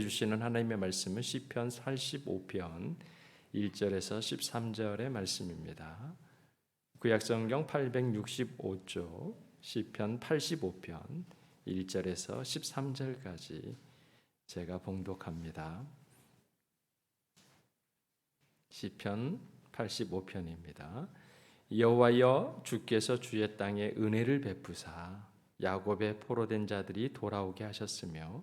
주시는 하나님의 말씀은 시편 85편 1절에서 13절의 말씀입니다. 구약 성경 865조 시편 85편 1절에서 13절까지 제가 봉독합니다. 시편 85편입니다. 여호와여 주께서 주의 땅에 은혜를 베푸사 야곱의 포로된 자들이 돌아오게 하셨으며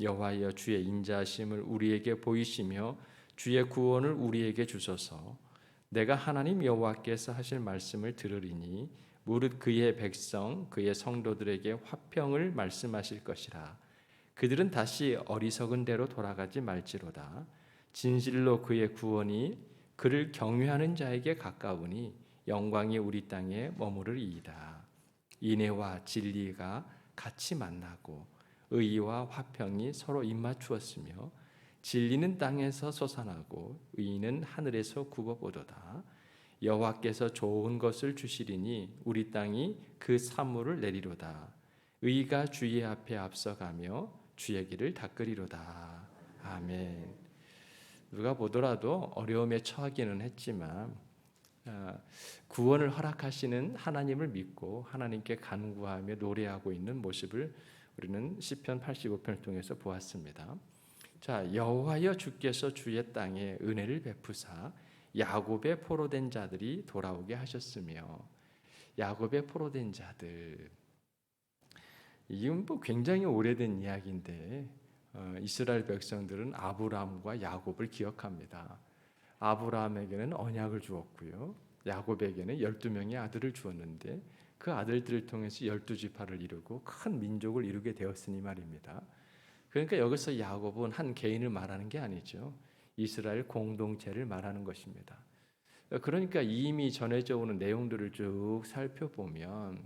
여호와여 주의 인자하심을 우리에게 보이시며 주의 구원을 우리에게 주소서. 내가 하나님 여호와께서 하실 말씀을 들으리니 무릇 그의 백성 그의 성도들에게 화평을 말씀하실 것이라. 그들은 다시 어리석은 대로 돌아가지 말지로다. 진실로 그의 구원이 그를 경외하는 자에게 가까우니 영광이 우리 땅에 머무르리이다. 인애와 진리가 같이 만나고 의와 화평이 서로 입맞추었으며 진리는 땅에서 솟아나고 의는 하늘에서 굽어보도다. 여호와께서 좋은 것을 주시리니 우리 땅이 그 산물을 내리로다. 의가 주의 앞에 앞서가며 주의 길을 닦으리로다. 아멘. 누가 보더라도 어려움에 처하기는 했지만 아, 구원을 허락하시는 하나님을 믿고 하나님께 간구하며 노래하고 있는 모습을 우리는 시편 85편을 통해서 보았습니다. 자, 여호와여 주께서 주의 땅에 은혜를 베푸사 야곱의 포로된 자들이 돌아오게 하셨으며 야곱의 포로된 자들 이건 뭐 굉장히 오래된 이야기인데 어, 이스라엘 백성들은 아브라함과 야곱을 기억합니다. 아브라함에게는 언약을 주었고요. 야곱에게는 12명의 아들을 주었는데 그 아들들을 통해서 열두 지파를 이루고 큰 민족을 이루게 되었으니 말입니다. 그러니까 여기서 야곱은 한 개인을 말하는 게 아니죠. 이스라엘 공동체를 말하는 것입니다. 그러니까 이미 전해져 오는 내용들을 쭉 살펴보면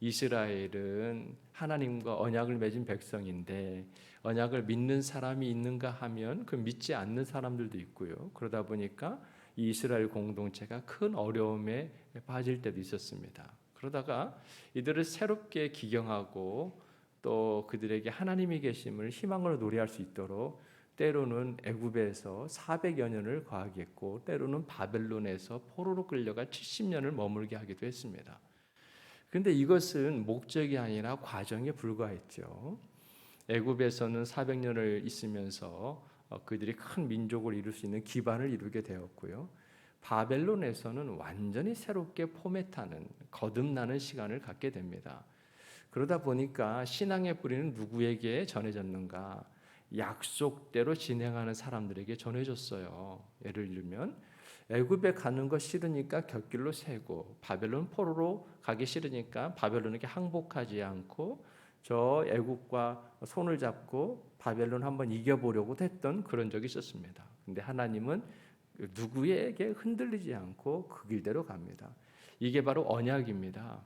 이스라엘은 하나님과 언약을 맺은 백성인데 언약을 믿는 사람이 있는가 하면 그 믿지 않는 사람들도 있고요. 그러다 보니까 이스라엘 공동체가 큰 어려움에 빠질 때도 있었습니다. 그러다가 이들을 새롭게 기경하고 또 그들에게 하나님이 계심을 희망으로 노래할 수 있도록 때로는 애굽에서 400여 년을 거하게 했고 때로는 바벨론에서 포로로 끌려가 70년을 머물게 하기도 했습니다. 근데 이것은 목적이 아니라 과정에 불과했죠. 애굽에서는 400년을 있으면서 어, 그들이 큰 민족을 이룰 수 있는 기반을 이루게 되었고요. 바벨론에서는 완전히 새롭게 포맷하는 거듭나는 시간을 갖게 됩니다. 그러다 보니까 신앙의 뿌리는 누구에게 전해졌는가? 약속대로 진행하는 사람들에게 전해졌어요. 예를 들면 애굽에 가는 거 싫으니까 곁길로 세고 바벨론 포로로 가기 싫으니까 바벨론에게 항복하지 않고 저 애굽과 손을 잡고 바벨론 한번 이겨보려고 했던 그런 적이 있었습니다. 근데 하나님은 누구에게 흔들리지 않고 그 길대로 갑니다. 이게 바로 언약입니다.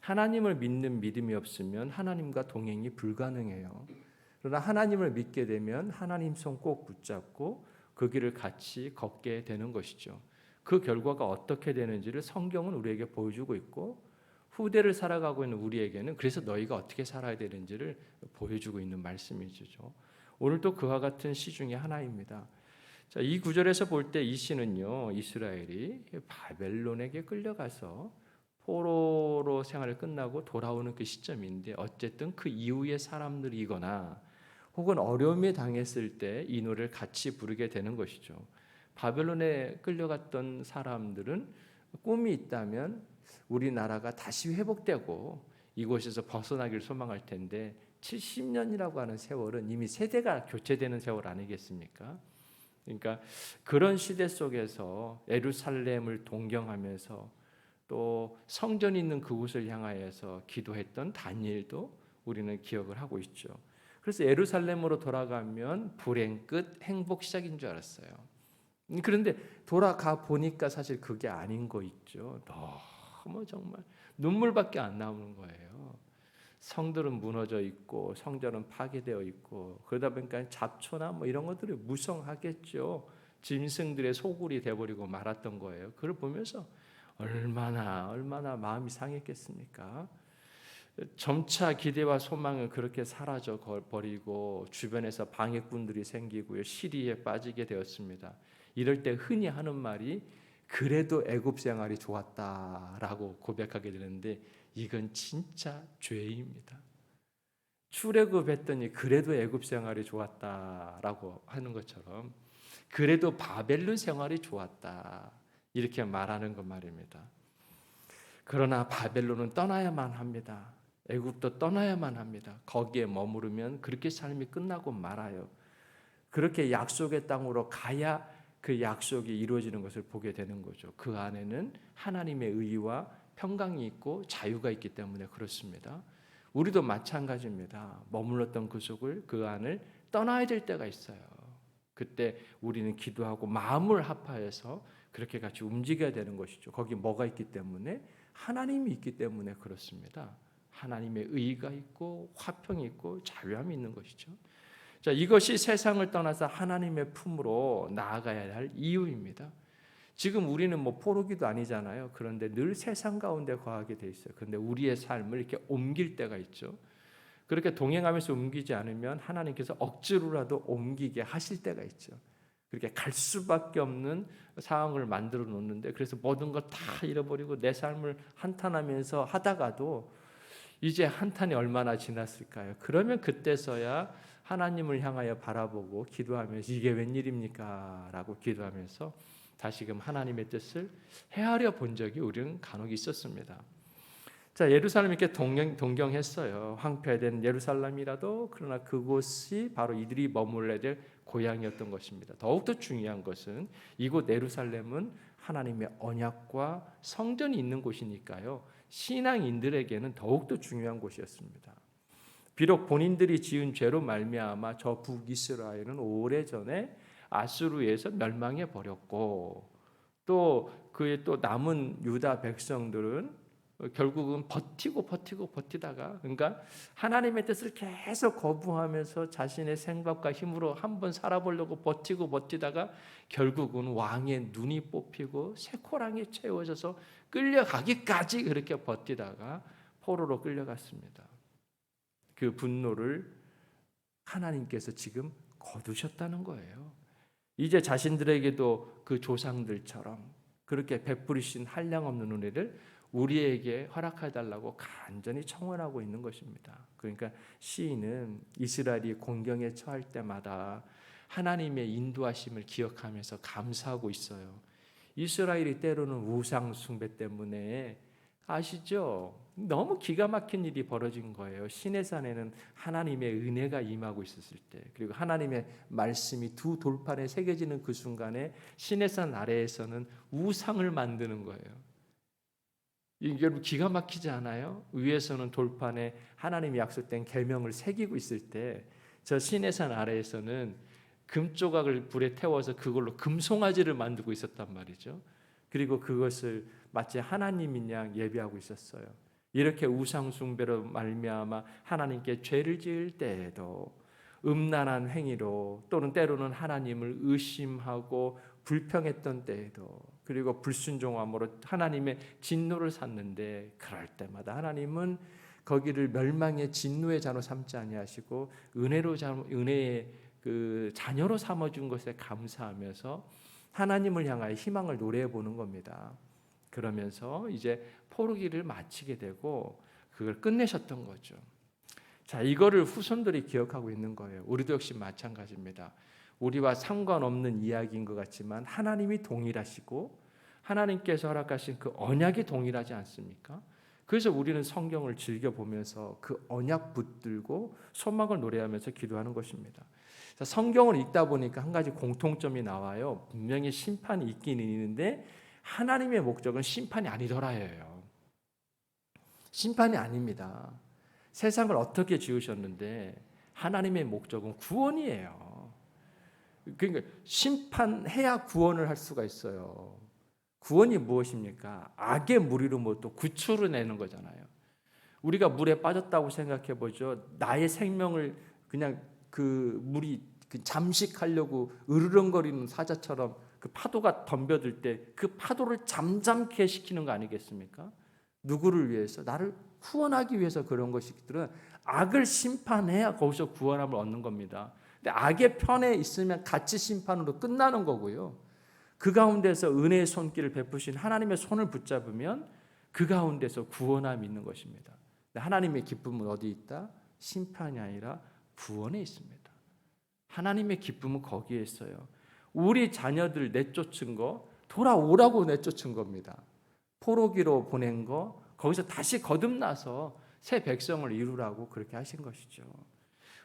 하나님을 믿는 믿음이 없으면 하나님과 동행이 불가능해요. 그러나 하나님을 믿게 되면 하나님 손 꼭 붙잡고 그 길을 같이 걷게 되는 것이죠. 그 결과가 어떻게 되는지를 성경은 우리에게 보여주고 있고 후대를 살아가고 있는 우리에게는 그래서 너희가 어떻게 살아야 되는지를 보여주고 있는 말씀이죠. 오늘도 그와 같은 시 중에 하나입니다. 자, 이 구절에서 볼 때이 시는요, 이스라엘이 바벨론에게 끌려가서 포로로 생활을 끝나고 돌아오는 그 시점인데 어쨌든 그 이후의 사람들이거나 혹은 어려움에 당했을 때 이 노래를 같이 부르게 되는 것이죠. 바벨론에 끌려갔던 사람들은 꿈이 있다면 우리나라가 다시 회복되고 이곳에서 벗어나기를 소망할 텐데 70년이라고 하는 세월은 이미 세대가 교체되는 세월 아니겠습니까? 그러니까 그런 시대 속에서 에루살렘을 동경하면서 또 성전 있는 그곳을 향하여서 기도했던 다니엘도 우리는 기억을 하고 있죠. 그래서 예루살렘으로 돌아가면 불행 끝, 행복 시작인 줄 알았어요. 음, 그런데 돌아가 보니까 사실 그게 아닌 거 있죠. 너무 정말 눈물밖에 안 나오는 거예요. 성들은 무너져 있고 성전은 파괴되어 있고 그러다 보니까 잡초나 뭐 이런 것들이 무성하겠죠. 짐승들의 소굴이 돼버리고 말았던 거예요. 그걸 보면서 얼마나 얼마나 마음이 상했겠습니까? 점차 기대와 소망은 그렇게 사라져 버리고 주변에서 방해꾼들이 생기고요 시리에 빠지게 되었습니다. 이럴 때 흔히 하는 말이 그래도 애굽 생활이 좋았다라고 고백하게 되는데 이건 진짜 죄입니다. 출애굽했더니 그래도 애굽 생활이 좋았다라고 하는 것처럼 그래도 바벨론 생활이 좋았다 이렇게 말하는 것 말입니다. 그러나 바벨론은 떠나야만 합니다. 애굽도 떠나야만 합니다. 거기에 머무르면 그렇게 삶이 끝나고 말아요. 그렇게 약속의 땅으로 가야 그 약속이 이루어지는 것을 보게 되는 거죠. 그 안에는 하나님의 의와 평강이 있고 자유가 있기 때문에 그렇습니다. 우리도 마찬가지입니다. 머물렀던 그 속을 그 안을 떠나야 될 때가 있어요. 그때 우리는 기도하고 마음을 합하여서 그렇게 같이 움직여야 되는 것이죠. 거기 뭐가 있기 때문에 하나님이 있기 때문에 그렇습니다. 하나님의 의가 있고 화평이 있고 자유함이 있는 것이죠. 자, 이것이 세상을 떠나서 하나님의 품으로 나아가야 할 이유입니다. 지금 우리는 뭐 포로기도 아니잖아요. 그런데 늘 세상 가운데 거하게 돼 있어요. 그런데 우리의 삶을 이렇게 옮길 때가 있죠. 그렇게 동행하면서 옮기지 않으면 하나님께서 억지로라도 옮기게 하실 때가 있죠. 그렇게 갈 수밖에 없는 상황을 만들어 놓는데 그래서 모든 걸 다 잃어버리고 내 삶을 한탄하면서 하다가도 이제 한탄이 얼마나 지났을까요? 그러면 그때서야 하나님을 향하여 바라보고 기도하면서 이게 웬일입니까? 라고 기도하면서 다시금 하나님의 뜻을 헤아려 본 적이 우리는 간혹 있었습니다. 자, 예루살렘 이렇게 동경, 동경했어요. 황폐된 예루살렘이라도 그러나 그곳이 바로 이들이 머물러야 될 고향이었던 것입니다. 더욱더 중요한 것은 이곳 예루살렘은 하나님의 언약과 성전이 있는 곳이니까요. 신앙인들에게는 더욱더 중요한 곳이었습니다. 비록 본인들이 지은 죄로 말미암아 저 북이스라엘은 오래전에 아수르에서 멸망해 버렸고 또 그의 또 남은 유다 백성들은 결국은 버티고 버티고 버티다가 그러니까 하나님의 뜻을 계속 거부하면서 자신의 생각과 힘으로 한번 살아보려고 버티고 버티다가 결국은 왕의 눈이 뽑히고 새코랑이 채워져서 끌려가기까지 그렇게 버티다가 포로로 끌려갔습니다. 그 분노를 하나님께서 지금 거두셨다는 거예요. 이제 자신들에게도 그 조상들처럼 그렇게 베푸리신 한량없는 은혜를 우리에게 허락해 달라고 간절히 청원하고 있는 것입니다. 그러니까 시인은 이스라엘이 공경에 처할 때마다 하나님의 인도하심을 기억하면서 감사하고 있어요. 이스라엘이 때로는 우상 숭배 때문에 아시죠? 너무 기가 막힌 일이 벌어진 거예요. 시내산에는 하나님의 은혜가 임하고 있었을 때, 그리고 하나님의 말씀이 두 돌판에 새겨지는 그 순간에 시내산 아래에서는 우상을 만드는 거예요. 이게 기가 막히지 않아요? 위에서는 돌판에 하나님이 약속된 계명을 새기고 있을 때저 시내산 아래에서는 금 조각을 불에 태워서 그걸로 금송아지를 만들고 있었단 말이죠. 그리고 그것을 마치 하나님인 양 예배하고 있었어요. 이렇게 우상 숭배로 말미암아 하나님께 죄를 지을 때에도 음란한 행위로 또는 때로는 하나님을 의심하고 불평했던 때에도 그리고 불순종함으로 하나님의 진노를 샀는데 그럴 때마다 하나님은 거기를 멸망의 진노의 잔으로 삼지 아니하시고 은혜로 은혜의 그 자녀로 삼아 준 것에 감사하면서 하나님을 향하여 희망을 노래해 보는 겁니다. 그러면서 이제 포르기를 마치게 되고 그걸 끝내셨던 거죠. 자, 이거를 후손들이 기억하고 있는 거예요. 우리도 역시 마찬가지입니다. 우리와 상관없는 이야기인 것 같지만 하나님이 동일하시고 하나님께서 허락하신 그 언약이 동일하지 않습니까? 그래서 우리는 성경을 즐겨 보면서 그 언약 붙들고 소망을 노래하면서 기도하는 것입니다. 성경을 읽다 보니까 한 가지 공통점이 나와요. 분명히 심판이 있긴 있는데 하나님의 목적은 심판이 아니더라예요. 심판이 아닙니다. 세상을 어떻게 지으셨는데 하나님의 목적은 구원이에요. 그러니까 심판해야 구원을 할 수가 있어요. 구원이 무엇입니까? 악의 무리로 뭐또 구출을 내는 거잖아요. 우리가 물에 빠졌다고 생각해 보죠. 나의 생명을 그냥 그 물이 그 잠식하려고 으르렁거리는 사자처럼 그 파도가 덤벼들 때 그 파도를 잠잠케 시키는 거 아니겠습니까? 누구를 위해서? 나를 후원하기 위해서 그런 것이들은 악을 심판해야 거기서 구원함을 얻는 겁니다. 근데 악의 편에 있으면 같이 심판으로 끝나는 거고요. 그 가운데서 은혜의 손길을 베푸신 하나님의 손을 붙잡으면 그 가운데서 구원함이 있는 것입니다. 하나님의 기쁨은 어디 있다? 심판이 아니라 구원에 있습니다. 하나님의 기쁨은 거기에 있어요. 우리 자녀들 내쫓은 거 돌아오라고 내쫓은 겁니다. 포로기로 보낸 거 거기서 다시 거듭나서 새 백성을 이루라고 그렇게 하신 것이죠.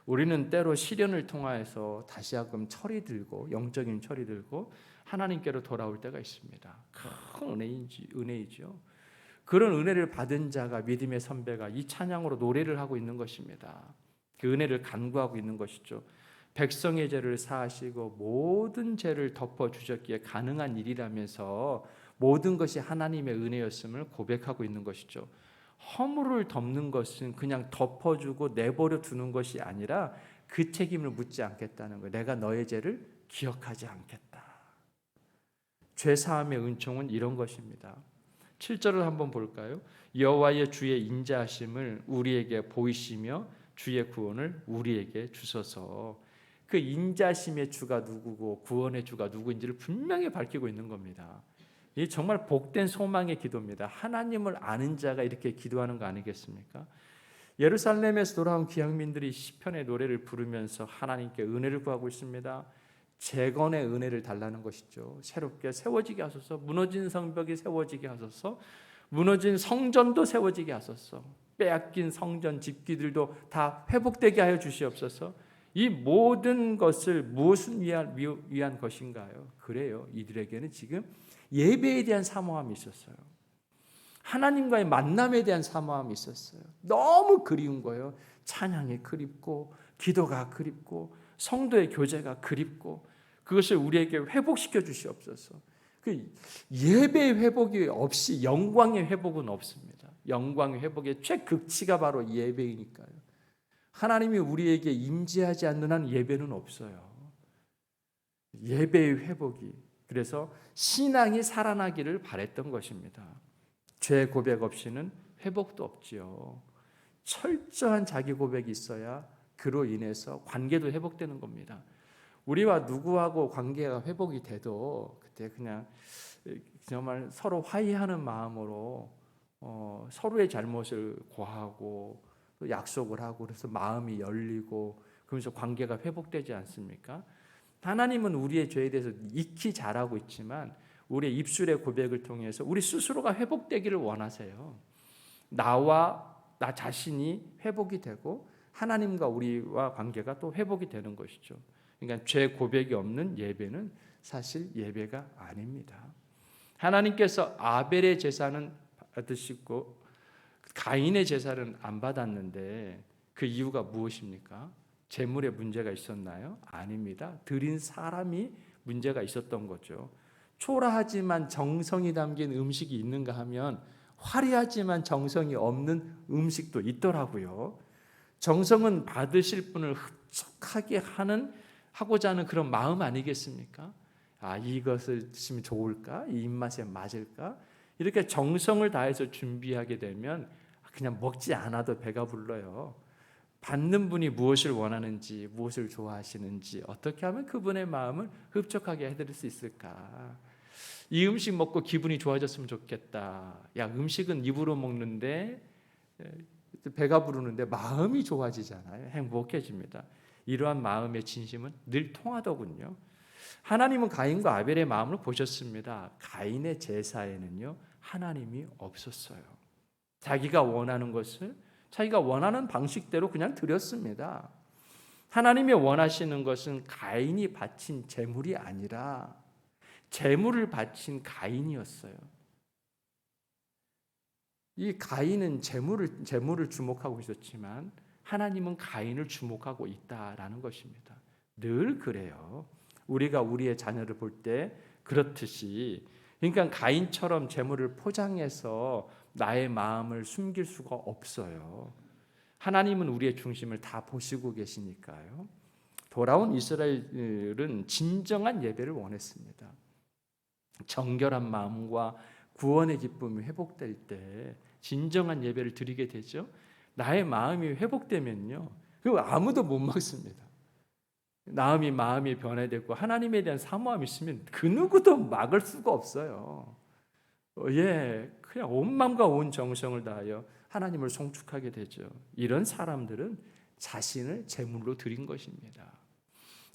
우리는 때로 시련을 통하여서 다시하금 철이 들고 영적인 철이 들고 하나님께로 돌아올 때가 있습니다. 큰 은혜인지 은혜이죠. 그런 은혜를 받은 자가 믿음의 선배가 이 찬양으로 노래를 하고 있는 것입니다. 그 은혜를 간구하고 있는 것이죠. 백성의 죄를 사하시고 모든 죄를 덮어 주셨기에 가능한 일이라면서 모든 것이 하나님의 은혜였음을 고백하고 있는 것이죠. 허물을 덮는 것은 그냥 덮어주고 내버려 두는 것이 아니라 그 책임을 묻지 않겠다는 거예요. 내가 너의 죄를 기억하지 않겠다. 죄 사함의 은총은 이런 것입니다. 7절을 한번 볼까요? 여호와의 주의 인자하심을 우리에게 보이시며 주의 구원을 우리에게 주소서. 그 인자심의 주가 누구고 구원의 주가 누구인지를 분명히 밝히고 있는 겁니다. 이 정말 복된 소망의 기도입니다. 하나님을 아는 자가 이렇게 기도하는 거 아니겠습니까? 예루살렘에서 돌아온 귀향민들이 시편의 노래를 부르면서 하나님께 은혜를 구하고 있습니다. 재건의 은혜를 달라는 것이죠. 새롭게 세워지게 하소서. 무너진 성벽이 세워지게 하소서. 무너진 성전도 세워지게 하소서. 빼앗긴 성전 집기들도 다 회복되게 하여 주시옵소서. 이 모든 것을 무엇을 위한, 위한 것인가요? 그래요. 이들에게는 지금 예배에 대한 사모함이 있었어요. 하나님과의 만남에 대한 사모함이 있었어요. 너무 그리운 거예요. 찬양이 그립고, 기도가 그립고, 성도의 교제가 그립고, 그것을 우리에게 회복시켜 주시옵소서. 그 예배의 회복이 없이 영광의 회복은 없습니다. 영광의 회복의 최극치가 바로 예배이니까요. 하나님이 우리에게 임재하지 않는 한 예배는 없어요. 예배의 회복이 그래서 신앙이 살아나기를 바랬던 것입니다. 죄 고백 없이는 회복도 없지요. 철저한 자기 고백이 있어야 그로 인해서 관계도 회복되는 겁니다. 우리와 누구하고 관계가 회복이 돼도 그때 그냥 정말 서로 화해하는 마음으로 어, 서로의 잘못을 고하고 또 약속을 하고 그래서 마음이 열리고 그러면서 관계가 회복되지 않습니까? 하나님은 우리의 죄에 대해서 익히 잘하고 있지만 우리의 입술의 고백을 통해서 우리 스스로가 회복되기를 원하세요. 나와 나 자신이 회복이 되고 하나님과 우리와 관계가 또 회복이 되는 것이죠. 그러니까 죄 고백이 없는 예배는 사실 예배가 아닙니다. 하나님께서 아벨의 제사는 받으시고 가인의 제사는 안 받았는데 그 이유가 무엇입니까? 재물에 문제가 있었나요? 아닙니다. 드린 사람이 문제가 있었던 거죠. 초라하지만 정성이 담긴 음식이 있는가 하면 화려하지만 정성이 없는 음식도 있더라고요. 정성은 받으실 분을 흡족하게 하는 하고자 하는 그런 마음 아니겠습니까? 아, 이것을 드시면 좋을까? 이 입맛에 맞을까? 이렇게 정성을 다해서 준비하게 되면 그냥 먹지 않아도 배가 불러요. 받는 분이 무엇을 원하는지, 무엇을 좋아하시는지, 어떻게 하면 그분의 마음을 흡족하게 해드릴 수 있을까? 이 음식 먹고 기분이 좋아졌으면 좋겠다. 야, 음식은 입으로 먹는데 배가 부르는데 마음이 좋아지잖아요. 행복해집니다. 이러한 마음의 진심은 늘 통하더군요. 하나님은 가인과 아벨의 마음을 보셨습니다. 가인의 제사에는요 하나님이 없었어요. 자기가 원하는 것을 자기가 원하는 방식대로 그냥 드렸습니다. 하나님이 원하시는 것은 가인이 바친 제물이 아니라 제물을 바친 가인이었어요. 이 가인은 제물을 제물을 주목하고 있었지만 하나님은 가인을 주목하고 있다라는 것입니다. 늘 그래요. 우리가 우리의 자녀를 볼 때 그렇듯이 그러니까 가인처럼 재물을 포장해서 나의 마음을 숨길 수가 없어요. 하나님은 우리의 중심을 다 보시고 계시니까요. 돌아온 이스라엘은 진정한 예배를 원했습니다. 정결한 마음과 구원의 기쁨이 회복될 때 진정한 예배를 드리게 되죠. 나의 마음이 회복되면요. 그 아무도 못 막습니다. 마음이 마음이 변화되고 하나님에 대한 사모함이 있으면 그 누구도 막을 수가 없어요. 어, 예, 그냥 온 마음과 온 정성을 다하여 하나님을 송축하게 되죠. 이런 사람들은 자신을 제물로 드린 것입니다.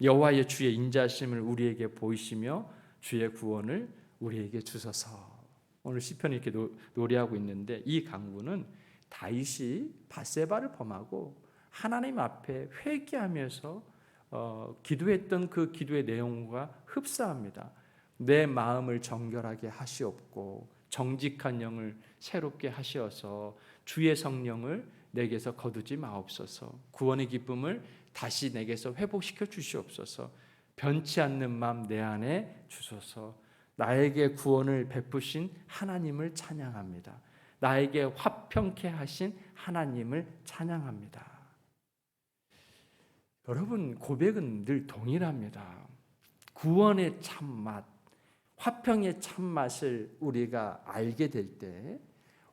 여호와의 주의 인자심을 우리에게 보이시며 주의 구원을 우리에게 주소서. 오늘 시편이 이렇게 노, 노래하고 있는데 이 강구는 다윗이 바세바를 범하고 하나님 앞에 회개하면서 어, 기도했던 그 기도의 내용과 흡사합니다. 내 마음을 정결하게 하시옵고 정직한 영을 새롭게 하시어서 주의 성령을 내게서 거두지 마옵소서. 구원의 기쁨을 다시 내게서 회복시켜 주시옵소서. 변치 않는 마음 내 안에 주소서. 나에게 구원을 베푸신 하나님을 찬양합니다. 나에게 화평케 하신 하나님을 찬양합니다. 여러분 고백은 늘 동일합니다. 구원의 참맛, 화평의 참맛을 우리가 알게 될 때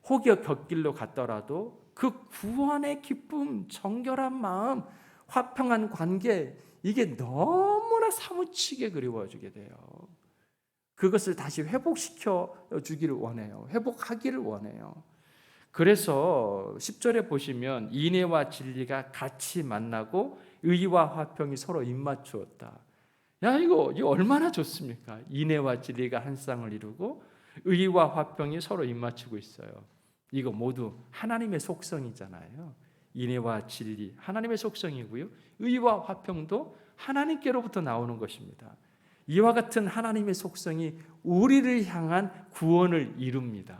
혹여 곁길로 갔더라도 그 구원의 기쁨, 정결한 마음, 화평한 관계 이게 너무나 사무치게 그리워지게 돼요. 그것을 다시 회복시켜 주기를 원해요. 회복하기를 원해요. 그래서 10절에 보시면 인애와 진리가 같이 만나고 의와 화평이 서로 입맞추었다. 야 이거 이거 얼마나 좋습니까? 인애와 진리가 한 쌍을 이루고 의와 화평이 서로 입맞추고 있어요. 이거 모두 하나님의 속성이잖아요. 인애와 진리 하나님의 속성이고요. 의와 화평도 하나님께로부터 나오는 것입니다. 이와 같은 하나님의 속성이 우리를 향한 구원을 이룹니다.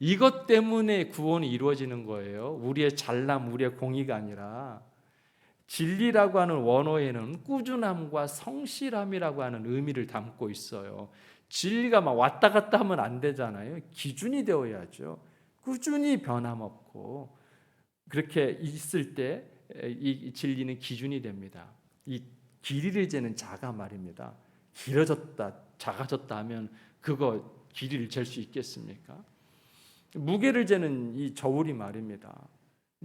이것 때문에 구원이 이루어지는 거예요. 우리의 잘남, 우리의 공의가 아니라 진리라고 하는 원어에는 꾸준함과 성실함이라고 하는 의미를 담고 있어요. 진리가 막 왔다 갔다 하면 안 되잖아요. 기준이 되어야죠. 꾸준히 변함없고 그렇게 있을 때 이 진리는 기준이 됩니다. 이 길이를 재는 자가 말입니다. 길어졌다, 작아졌다 하면 그거 길이를 잴 수 있겠습니까? 무게를 재는 이 저울이 말입니다.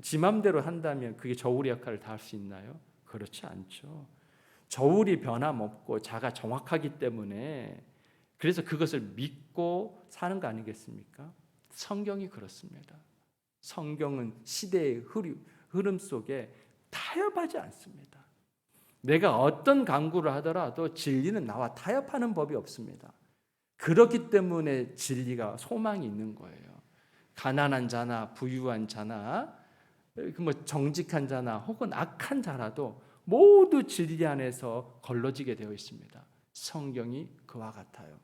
지 맘대로 한다면 그게 저울의 역할을 다 할 수 있나요? 그렇지 않죠. 저울이 변함없고 자가 정확하기 때문에 그래서 그것을 믿고 사는 거 아니겠습니까? 성경이 그렇습니다. 성경은 시대의 흐름 속에 타협하지 않습니다. 내가 어떤 강구를 하더라도 진리는 나와 타협하는 법이 없습니다. 그렇기 때문에 진리가 소망이 있는 거예요. 가난한 자나 부유한 자나 그 뭐 정직한 자나 혹은 악한 자라도 모두 진리 안에서 걸러지게 되어 있습니다. 성경이 그와 같아요.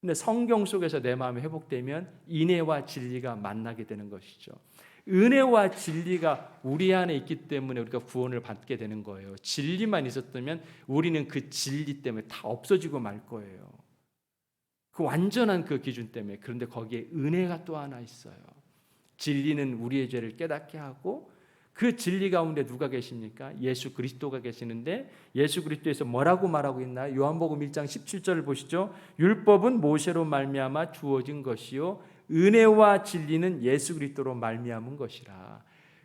근데 성경 속에서 내 마음이 회복되면 인애와 진리가 만나게 되는 것이죠. 은혜와 진리가 우리 안에 있기 때문에 우리가 구원을 받게 되는 거예요. 진리만 있었다면 우리는 그 진리 때문에 다 없어지고 말 거예요. 그 완전한 그 기준 때문에 그런데 거기에 은혜가 또 하나 있어요. 진리는 우리의 죄를 깨닫게 하고 그 진리 가운데 누가 계십니까? 예수 그리스도가 계시는데 예수 그리스도에서 뭐라고 말하고 있나요? 요한복음 1장 17절을 보시죠. 율법은 모세로 말미암아 주어진 것이요 은혜와 진리는 예수 그리스도로 말미암은 것이라.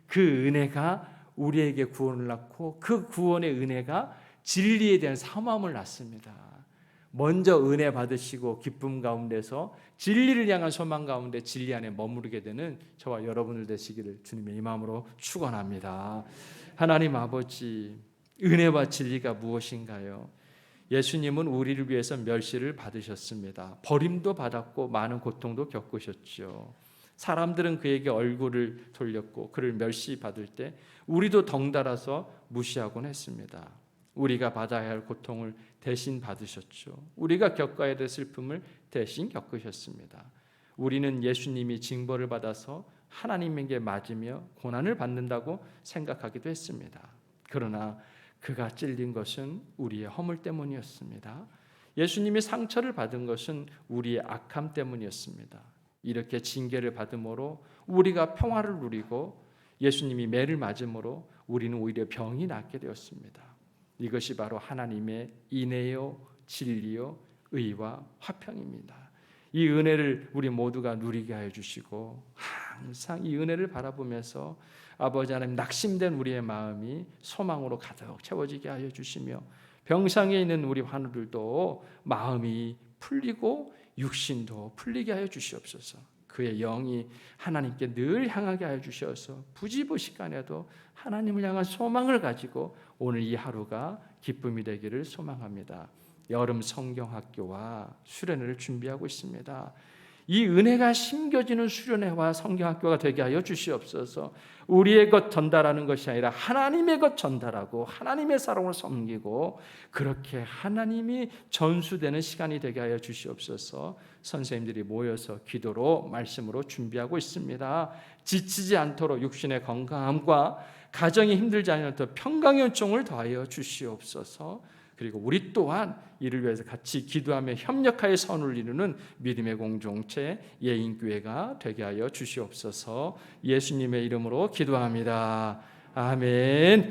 그 은혜가 우리에게 구원을 낳고 그 구원의 은혜가 진리에 대한 사모함을 낳습니다. 먼저 은혜 받으시고 기쁨 가운데서 진리를 향한 소망 가운데 진리 안에 머무르게 되는 저와 여러분들 되시기를 주님의 이 마음으로 축원합니다. 하나님 아버지 은혜와 진리가 무엇인가요? 예수님은 우리를 위해서 멸시를 받으셨습니다. 버림도 받았고 많은 고통도 겪으셨죠. 사람들은 그에게 얼굴을 돌렸고 그를 멸시받을 때 우리도 덩달아서 무시하곤 했습니다. 우리가 받아야 할 고통을 대신 받으셨죠. 우리가 겪어야 될 슬픔을 대신 겪으셨습니다. 우리는 예수님이 징벌을 받아서 하나님에게 맞으며 고난을 받는다고 생각하기도 했습니다. 그러나 그가 찔린 것은 우리의 허물 때문이었습니다. 예수님이 상처를 받은 것은 우리의 악함 때문이었습니다. 이렇게 징계를 받음으로 우리가 평화를 누리고 예수님이 매를 맞음으로 우리는 오히려 병이 낫게 되었습니다. 이것이 바로 하나님의 인애요 진리요 의와 화평입니다. 이 은혜를 우리 모두가 누리게 하여 주시고 항상 이 은혜를 바라보면서 아버지 하나님 낙심된 우리의 마음이 소망으로 가득 채워지게 하여 주시며 병상에 있는 우리 환우들도 마음이 풀리고 육신도 풀리게 하여 주시옵소서. 그의 영이 하나님께 늘 향하게 하여 주셔서 부지부식간에도 하나님을 향한 소망을 가지고 오늘 이 하루가 기쁨이 되기를 소망합니다. 여름 성경학교와 수련회를 준비하고 있습니다. 이 은혜가 심겨지는 수련회와 성경학교가 되게 하여 주시옵소서. 우리의 것 전달하는 것이 아니라 하나님의 것 전달하고 하나님의 사랑을 섬기고 그렇게 하나님이 전수되는 시간이 되게 하여 주시옵소서. 선생님들이 모여서 기도로 말씀으로 준비하고 있습니다. 지치지 않도록 육신의 건강함과 가정이 힘들지 않도록 평강의 은총을 더하여 주시옵소서. 그리고 우리 또한 이를 위해서 같이 기도하며 협력하여 선을 이루는 믿음의 공동체 예인교회가 되게 하여 주시옵소서. 예수님의 이름으로 기도합니다. 아멘.